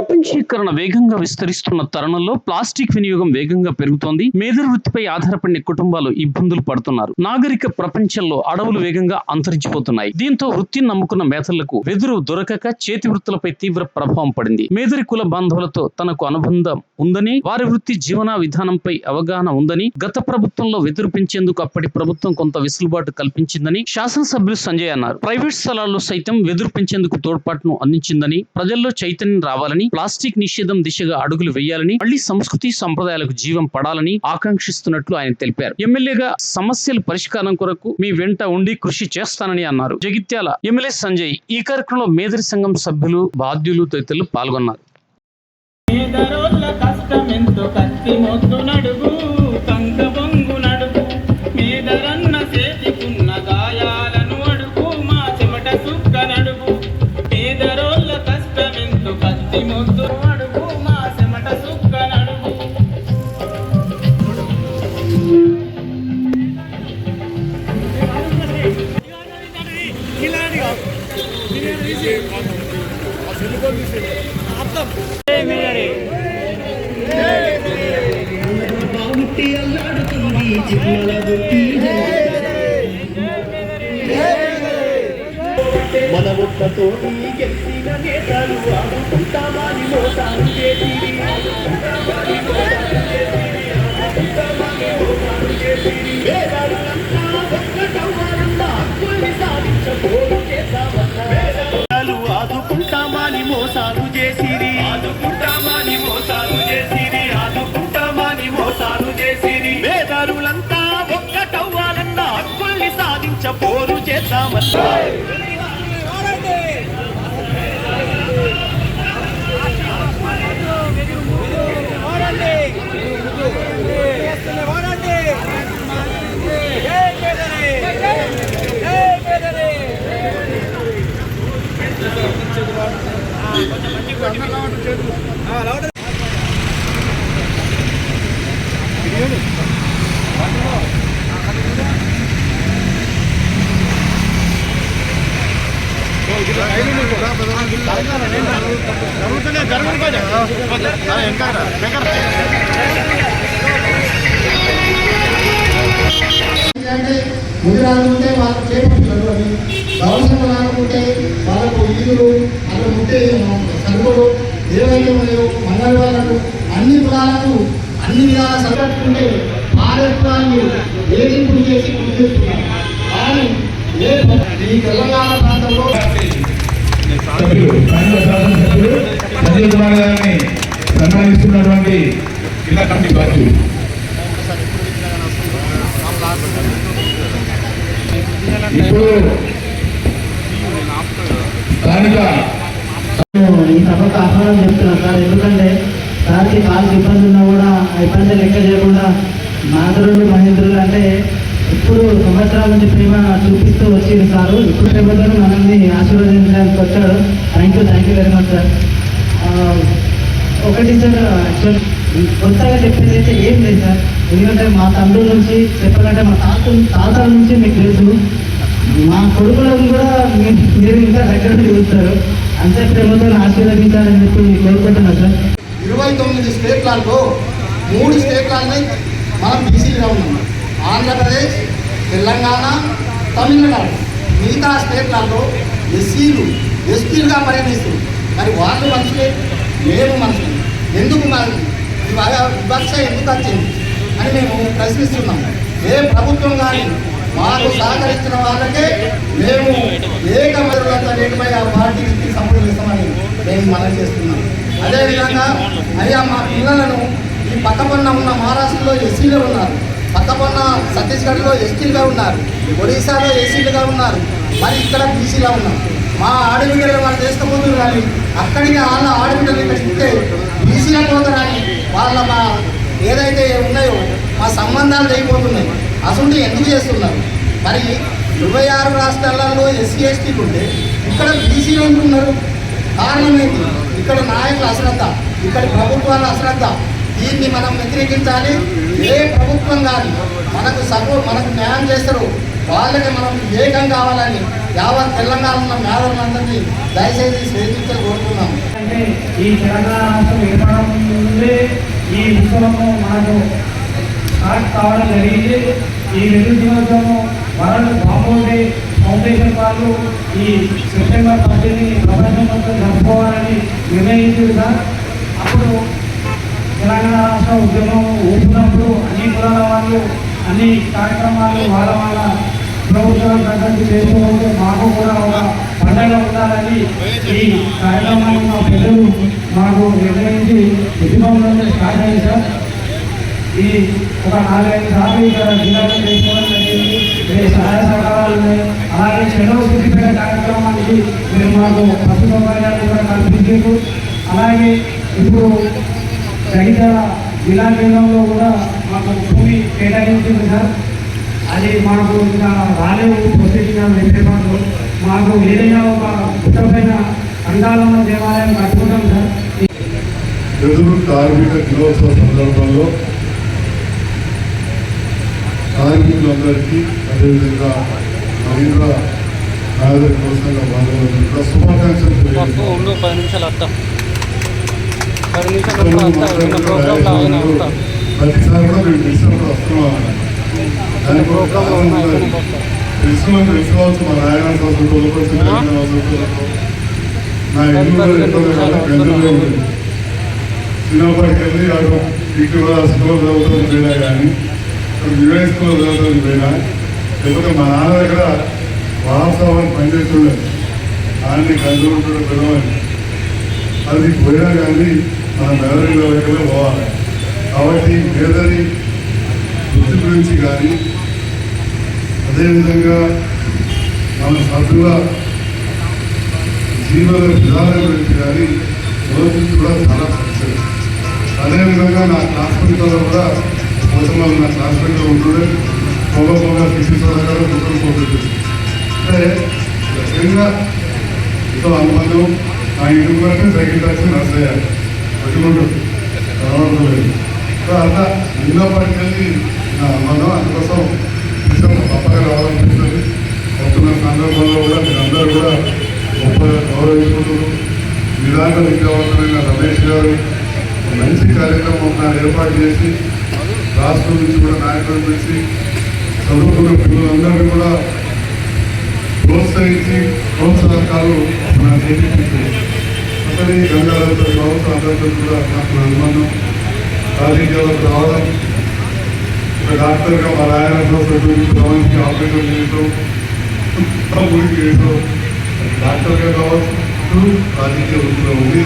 ప్రపంచీకరణ వేగంగా విస్తరిస్తున్న తరుణంలో ప్లాస్టిక్ వినియోగం వేగంగా పెరుగుతోంది. మేధర్ వృత్తిపై ఆధారపడిన కుటుంబాలు ఇబ్బందులు పడుతున్నారు. నాగరిక ప్రపంచంలో అడవులు వేగంగా అంతరించిపోతున్నాయి. దీంతో వృత్తిని నమ్ముకున్న మేధలకు వెదురు దొరకక చేతి వృత్తులపై తీవ్ర ప్రభావం పడింది. మేధరి కుల బాంధవులతో తనకు అనుబంధం ఉందని వారి వృత్తి జీవన విధానంపై అవగాహన ఉందని గత ప్రభుత్వంలో వెదురు పెంచేందుకు అప్పటి ప్రభుత్వం కొంత వెసులుబాటు కల్పించిందని శాసనసభ్యులు సంజయ్ అన్నారు. ప్రైవేట్ స్థలాల్లో సైతం వెదురు పెంచేందుకు తోడ్పాటును అందించిందని ప్రజల్లో చైతన్యం రావాలని ప్లాస్టిక్ నిషేధం దిశగా అడుగులు వేయాలని మళ్ళీ సంస్కృతి సంప్రదాయాలకు జీవం పడాలని ఆకాంక్షిస్తున్నట్లు ఆయన తెలిపారు. ఎమ్మెల్యేగా సమస్యల పరిష్కారం కొరకు మీ వెంట ఉండి కృషి చేస్తానని అన్నారు. జగిత్యాల ఎమ్మెల్యే సంజయ్ ఈ కార్యక్రమంలో మేదరి సంఘం సభ్యులు బాధ్యులు తదితరులు పాల్గొన్నారు. మన ఒక్కతో గెలిచిన నేతలు ఆడుకుంటామని మోసాలు చేసి పోరు చేద్దామన్నా ఎందుకంటే ముదిరాలు ఉంటే వాళ్ళకు చేపట్టారు అని దవసంలో రాకుంటే వాళ్ళకు ఈదులు అక్కడ ఉంటే సరుకులు ఏవైతే ఉన్నాయో మంగళవారాలు అన్ని కులాలకు అన్ని విధాల సరిపెట్టుకుంటే ఆరే కులాన్ని వేధింపులు చేసి గురి కానీ ఏ ఈ తెలంగాణ ప్రాంతంలో సభ్యులు స్థానిక శాసనసభ్యులు సంజయ్ కుమార్ గారిని సన్మానిస్తున్నటువంటి జిల్లా కమిటీ బాధ్యులు. ఇప్పుడు స్థానిక ఈ సభకు ఆహ్వానం చెప్తున్నాను సార్. ఎందుకంటే సార్కి కాలుకి ఇబ్బంది ఉన్నా కూడా ఆ ఇబ్బంది లెక్క చేయకుండా మాతరులు మహేంద్రులు అంటే ఇప్పుడు సంవత్సరాల నుంచి ప్రేమ చూపిస్తూ వచ్చింది సారు. ఇప్పుడు ప్రేమతో మనల్ని ఆశీర్వదించడానికి వచ్చాడు thank you thank you very much sir ఒకటి సార్ యాక్చువల్ కొత్తగా చెప్పేది అయితే ఏం లేదు సార్. ఎందుకంటే మా తండ్రుల నుంచి చెప్పాలంటే మా తాత తాతల నుంచి మీకు తెలుసు. మా కొడుకులను కూడా మీరు ఇంకా దగ్గర చూస్తారు. అంతే ప్రేమతో ఆశీర్వదించాలని చెప్పి కోరుకుంటున్నా సార్. ఇరవై తొమ్మిది స్టేట్లలో మూడు స్టేట్లని మనం బీసీగా ఉన్నాం. ఆంధ్రప్రదేశ్ తెలంగాణ తమిళనాడు మిగతా స్టేట్లలో ఎస్సీలు ఎస్టీలుగా పరిగణిస్తుంది మరి వాళ్ళు మనుషులే మేము మనుషులు. ఎందుకు మరి ఈ వివక్ష ఎందుకు వచ్చింది? అని మేము ప్రశ్నిస్తున్నాం. ఏ ప్రభుత్వం కానీ మాకు సహకరించిన వాళ్ళకే మేము ఏకమరులంతా లేకపోయి ఆ పార్టీకి సపోర్ట్ చేస్తామని మేము మనం చేస్తున్నాం. అదేవిధంగా అయ్యా మా పిల్లలను ఈ పక్కపన్న ఉన్న మహారాష్ట్రలో ఎస్సీలో ఉన్నారు. పక్కపన్న ఛత్తీస్గఢ్లో ఎస్టీలుగా ఉన్నారు. ఒడిశాలో ఎస్సీలుగా ఉన్నారు. మరి ఇక్కడ బీసీలా ఉన్నారు మా ఆడబిడ్డలు వాళ్ళు చేసుకుపోతున్నారు కానీ అక్కడికి వాళ్ళ ఆడబిడ్డలు ఇక్కడ ఇస్తే బీసీలకు పోతారని వాళ్ళ మా ఏదైతే ఉన్నాయో మా సంబంధాలు అయిపోతున్నాయి అసలు ఎందుకు చేస్తున్నారు? మరి ఇరవై ఆరు రాష్ట్రాలలో ఎస్సీ ఎస్టీలు ఉంటే ఇక్కడ బీసీలు ఉంటున్నారు కారణం ఏంటి? ఇక్కడ నాయకుల అశ్రద్ధ ఇక్కడ ప్రభుత్వాల అశ్రద్ధ దీన్ని మనం వ్యతిరేకించాలి. ఏ ప్రభుత్వం కానీ మనకు సపోర్ట్ మనకు న్యాయం చేస్తారు. వాళ్ళకి మనం ఏకం కావాలని యావత్ తెలంగాణ ఉన్న మేధావులందరినీ దయచేసి స్వేదించాలని కోరుతున్నాం అంటే ఈ తెలంగాణ రాష్ట్రం ఏర్పడడం ముందే ఈ ఉత్సవము మనకు స్టార్ట్ కావడం జరిగింది. ఈ రెండు దినోత్సవము వరల్డ్ బాంబోడే ఫౌండేషన్ వాళ్ళు ఈ సెప్టెంబర్ పద్దెనిమిది ప్రపంచం మొత్తం జరుపుకోవాలని నిర్ణయించారు అప్పుడు తెలంగాణ రాష్ట్ర ఉద్యమం ఊపినప్పుడు అన్ని కులాల వాళ్ళు అన్ని కార్యక్రమాలు వాళ్ళ వాళ్ళ ప్రభుత్వం తగ్గట్టు చేసుకోవాలంటే మాకు కూడా ఒక పండగ ఉండాలని ఈ కార్యక్రమాన్ని మా పెద్దలు మాకు నిర్ణయించి ఉద్యమంలో స్టార్ట్ అయింది సార్. ఈ ఒక నాలుగైదు సార్లు ఇక్కడ జిల్లాలో చేసుకోవడం జరిగింది. మీ సహాయ సహకారాలు ఉన్నాయి? అలాగే చెలవు సిద్ధిపేట కార్యక్రమానికి మీరు మాకు పశు సౌకర్యాలు కూడా కల్పించారు. అలాగే ఇప్పుడు జగిత్యాల జిల్లా కేంద్రంలో కూడా మాకు భూమి కేటాయించింది సార్ అది మాకు ఇంకా రాలేవు ప్రొసీడింగ్ వెంకటేశ్వరంలో మాకు. ఏదైనా ఒక పుట్టపైన అండాలమ్మ దేవాలయం కట్టుకుంటాం సార్. ఎదురు కార్మిక దినోత్సవ సందర్భంలో కార్మికులందరికీ అదేవిధంగా బాధపడుతున్న కూడా శుభాకాంక్షలు పది నిమిషాలు పది నిమిషాలు అందరూ కూడా ఉన్నది. మా నాయన నా అటు ఇక్కడ స్కూల్ చదువుతుంది పోయినా కానీ యుఎస్ స్కూల్ చదువుతుంది పోయినా లేకపోతే మా నాన్న దగ్గర వాస్తవాన్ని పనిచేస్తుండే ఆయన్ని కందుకుంటుండే పిలవాలి అది పోయినా కానీ మన మెమరీలో దగ్గర పోవాలి. కాబట్టి పేదరి వృత్తి గురించి కానీ అదేవిధంగా మన సభ్యుల జీవన విధానం గురించి కానీ రోజు కూడా చాలా సక్సెస్ అదేవిధంగా నా క్లాస్మేట్లో కూడా కొంతమంది నా క్లాస్మేట్లో ఉంటుండే పొగ పొగ ఫిజిక్స్ పోతుంది అంటే ముఖ్యంగా ఎంతో అనుబంధం ఆ ఇంటి వరకు సైకిల్ టాక్సీ నచ్చయ్యాలి పట్టుకుంటూ కనబడలేదు సో అట్లా ఉన్నప్పటికెళ్ళి నా అనుబంధం అందుకోసం నిజం తప్పగా రావాలనిపిస్తుంది వస్తున్న సందర్భంలో కూడా మీరందరూ కూడా గొప్పగా గౌరవించుకుంటున్నారు విధాన విద్యావంతమైన రమేష్ గారు మంచి కార్యక్రమం ఏర్పాటు చేసి రాష్ట్రం నుంచి కూడా నాయకులు పిలిచి చదువుకున్న పిల్లలందరినీ కూడా ప్రోత్సహించి ప్రోత్సాహకాలు మనం చేతికి అతని గంగాధరతో కావచ్చు అందరితో కూడా నాకు అనుమానం రాజకీయాలకు రావడం. ఒక డాక్టర్గా మా రాయనతో ప్రభుత్వానికి ఆపరేషన్ చేయటం. ఊరికి చేయటం డాక్టర్గా కావచ్చు రాజకీయ వృత్తిలో ఉంది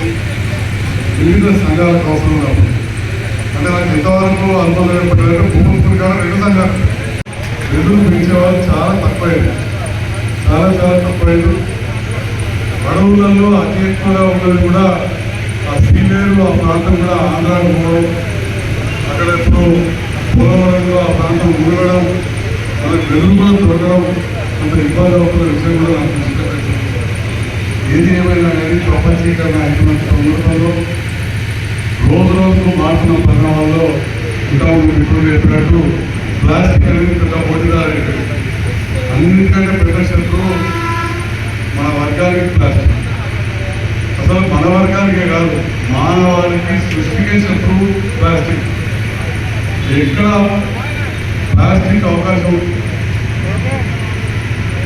వివిధ సంఘాలకు అవసరం కాబట్టి. అంటే నాకు ఎంతవరకు అనుభవం ఏర్పడాలంటే భూమి కానీ రెండు సంఘాలు. రెండు పెంచేవాళ్ళు చాలా తక్కువైంది చాలా చాలా తక్కువైంది అడవులలో అతి ఎక్కువగా ఉన్నది కూడా ఆ సీనియర్లు ఆ ప్రాంతం కూడా ఆంధ్రాకు పోవడం అక్కడ ఎప్పుడు పోలవరంలో ఆ ప్రాంతం మునగడం మనకు వెలుగు కూడా దొరకడం అంత ఇబ్బంది అవుతున్న విషయం కూడా నాకు ఇష్టపడుతుంది ఏది ఏమైనా కానీ ప్రపంచీకరణ అయినటువంటి సందర్భంలో రోజు రోజుకు మారుతున్న పరిణామాల్లో ఇంకా ఇప్పుడు చెప్పినట్టు ప్లాస్టిక్ అనేది పెద్ద పోటీదారు అన్నింటికంటే పెద్ద శత్రువు మన వర్గానికి ప్లాస్టిక్ అసలు మన వర్గానికే కాదు మానవాళికి సృష్టికే శత్రువు ప్లాస్టిక్ ఎక్కడ ప్లాస్టిక్ అవకాశం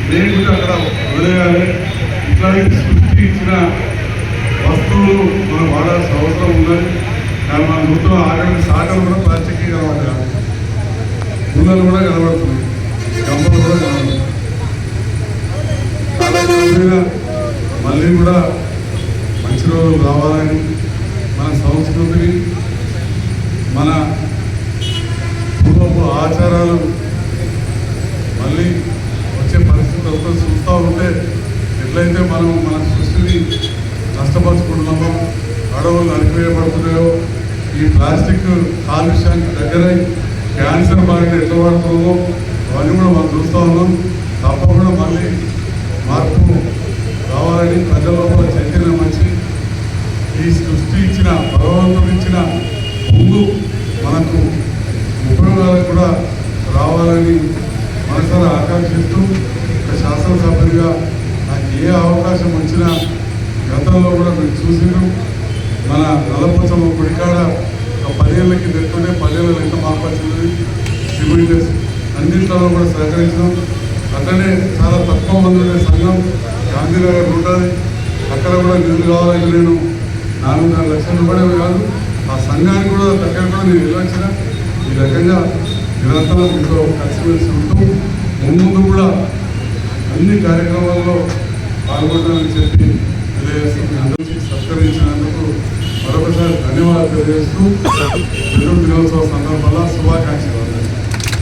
లేకుంటే అక్కడ వదిలేయాలి ఇట్లాంటి సృష్టి ఇచ్చిన వస్తువులు మనం వాడాల్సిన అవసరం ఉన్నది కానీ మన నూతన ఆరోగ్య సాగలు కూడా ప్లాస్టిక్ కనబడాలి గుల్లలు కూడా కనబడుతుంది గంపలు కూడా కనబడుతుంది మళ్ళీ కూడా మంచి రోజులు రావాలని మన సంస్కృతిని మన పూర్వపు ఆచారాలు మళ్ళీ వచ్చే పరిస్థితి వస్తుంది చూస్తూ ఉంటే ఎట్లయితే మనం మన సృష్టిని నష్టపరుచుకుంటున్నామో అడవులు నరికివేయబడుతున్నాయో ఈ ప్లాస్టిక్ కాలుష్యానికి దగ్గరై క్యాన్సర్ బారిన ఎట్లా పడుతుందో అవన్నీ కూడా మనం చూస్తూ ఉన్నాం. తప్పకుండా మళ్ళీ మార్పు రావాలని ప్రజల లోపల చైతన్యం వచ్చి ఈ సృష్టి ఇచ్చిన భగవంతుడు ఇచ్చిన ముందు మనకు ఉపయోగాలకు కూడా రావాలని మనసారా ఆకాంక్షిస్తూ ఒక శాసనసభ్యుడిగా నాకు ఏ అవకాశం వచ్చినా గతంలో కూడా మీరు చూసినాం మన నల్లపోచమ్మ గుడికాడ ఒక పదేళ్ళకి తెచ్చుకుంటే పదేళ్ళ ఎంత మార్పు వచ్చింది. అన్నింటిలో కూడా సహకరించడం. అట్లనే చాలా తక్కువ మంది ఉండే సంఘం గాంధీనగర్ ఉంటుంది అక్కడ కూడా నిధులు కావాలని నేను? నాలుగున్నర లక్షల రూపాయలు కాదు. ఆ సంఘానికి కూడా దగ్గర కూడా నేను వెళ్ళొచ్చిన. ఈ రకంగా నిరంతరం మీతో కలిసిమెలిసి ఉంటూ ముందు కూడా అన్ని కార్యక్రమాల్లో పాల్గొంటానని చెప్పి తెలియజేస్తూ అందరికీ సత్కరించినందుకు మరొకసారి ధన్యవాదాలు తెలియజేస్తూ. తెలుగు దినోత్సవ సందర్భంగా శుభాకాంక్షలు.